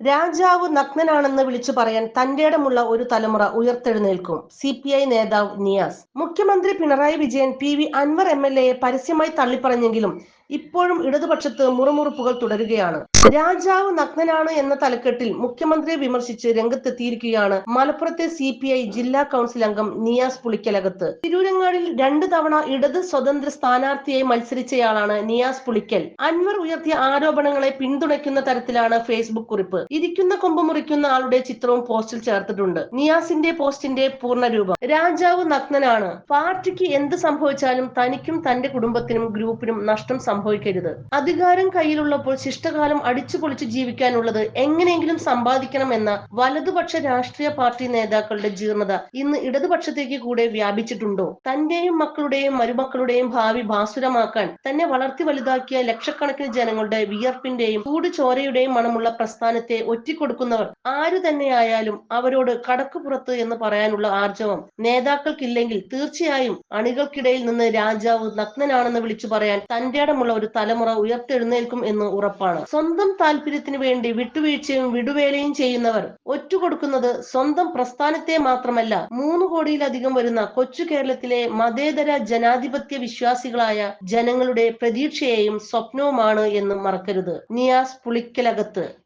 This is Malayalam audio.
രാജാവ് നഗ്നനാണെന്ന് വിളിച്ചു പറയാൻ തന്റെ ഇടമുള്ള ഒരു തലമുറ ഉയർത്തെഴുന്നേൽക്കും. സി പി ഐ നേതാവ് നിയാസ്. മുഖ്യമന്ത്രി Pinarayi Vijayan P V Anvar M L എയെ പരസ്യമായി തള്ളിപ്പറഞ്ഞെങ്കിലും ഇപ്പോഴും ഇടതുപക്ഷത്ത് മുറുമുറുപ്പുകൾ തുടരുകയാണ്. രാജാവ് നഗ്നനാണ് എന്ന തലക്കെട്ടിൽ മുഖ്യമന്ത്രിയെ വിമർശിച്ച് രംഗത്തെത്തിയിരിക്കുകയാണ് മലപ്പുറത്തെ സി പി ഐ ജില്ലാ കൗൺസിൽ അംഗം നിയാസ് പുളിക്കലകത്ത്. തിരൂരങ്ങാടിൽ രണ്ട് തവണ ഇടത് സ്വതന്ത്ര സ്ഥാനാർത്ഥിയായി മത്സരിച്ചയാളാണ് നിയാസ് പുളിക്കൽ. അൻവർ ഉയർത്തിയ ആരോപണങ്ങളെ പിന്തുണയ്ക്കുന്ന തരത്തിലാണ് ഫേസ്ബുക്ക് കുറിപ്പ്. ഇരിക്കുന്ന കൊമ്പ് മുറിക്കുന്ന ആളുടെ ചിത്രവും പോസ്റ്റിൽ ചേർത്തിട്ടുണ്ട്. നിയാസിന്റെ പോസ്റ്റിന്റെ പൂർണരൂപം. രാജാവ് നഗ്നനാണ്. പാർട്ടിക്ക് എന്ത് സംഭവിച്ചാലും തനിക്കും തന്റെ കുടുംബത്തിനും ഗ്രൂപ്പിനും നഷ്ടം സംഭവിക്കരുത്. അധികാരം കയ്യിലുള്ളപ്പോൾ ശിഷ്ടകാലം അടിച്ചു പൊളിച്ച് ജീവിക്കാനുള്ളത് എങ്ങനെയെങ്കിലും സമ്പാദിക്കണം എന്ന വലതുപക്ഷ രാഷ്ട്രീയ പാർട്ടി നേതാക്കളുടെ ജീർണത ഇന്ന് ഇടതുപക്ഷത്തേക്ക് കൂടെ വ്യാപിച്ചിട്ടുണ്ടോ? തന്റെയും മക്കളുടെയും മരുമക്കളുടെയും ഭാവി ഭാസുരമാക്കാൻ തന്നെ വളർത്തി വലുതാക്കിയ ലക്ഷക്കണക്കിന് ജനങ്ങളുടെ വിയർപ്പിന്റെയും ചൂട് ചോരയുടെയും മണമുള്ള പ്രസ്ഥാനത്തെ ഒറ്റിക്കൊടുക്കുന്നവർ ആരു തന്നെയായാലും അവരോട് കടക്കുപുറത്ത് എന്ന് പറയാനുള്ള ആർജവം നേതാക്കൾക്കില്ലെങ്കിൽ തീർച്ചയായും അണികൾക്കിടയിൽ നിന്ന് രാജാവ് നഗ്നനാണെന്ന് വിളിച്ചു പറയാൻ തന്റെ അടമുള്ള ഒരു തലമുറ ഉയർത്തെഴുന്നേൽക്കും എന്ന് ഉറപ്പാണ്. സ്വന്തം താല്പര്യത്തിന് വേണ്ടി വിട്ടുവീഴ്ചയും വിടുവേലയും ചെയ്യുന്നവർ ഒറ്റുകൊടുക്കുന്നത് സ്വന്തം പ്രസ്ഥാനത്തെ മാത്രമല്ല മൂന്ന് കോടിയിലധികം വരുന്ന കൊച്ചു കേരളത്തിലെ മതേതര ജനാധിപത്യ വിശ്വാസികളായ ജനങ്ങളുടെ പ്രതീക്ഷയെയും സ്വപ്നവുമാണ് എന്ന് മറക്കരുത്. Niyas Pulikkalakath.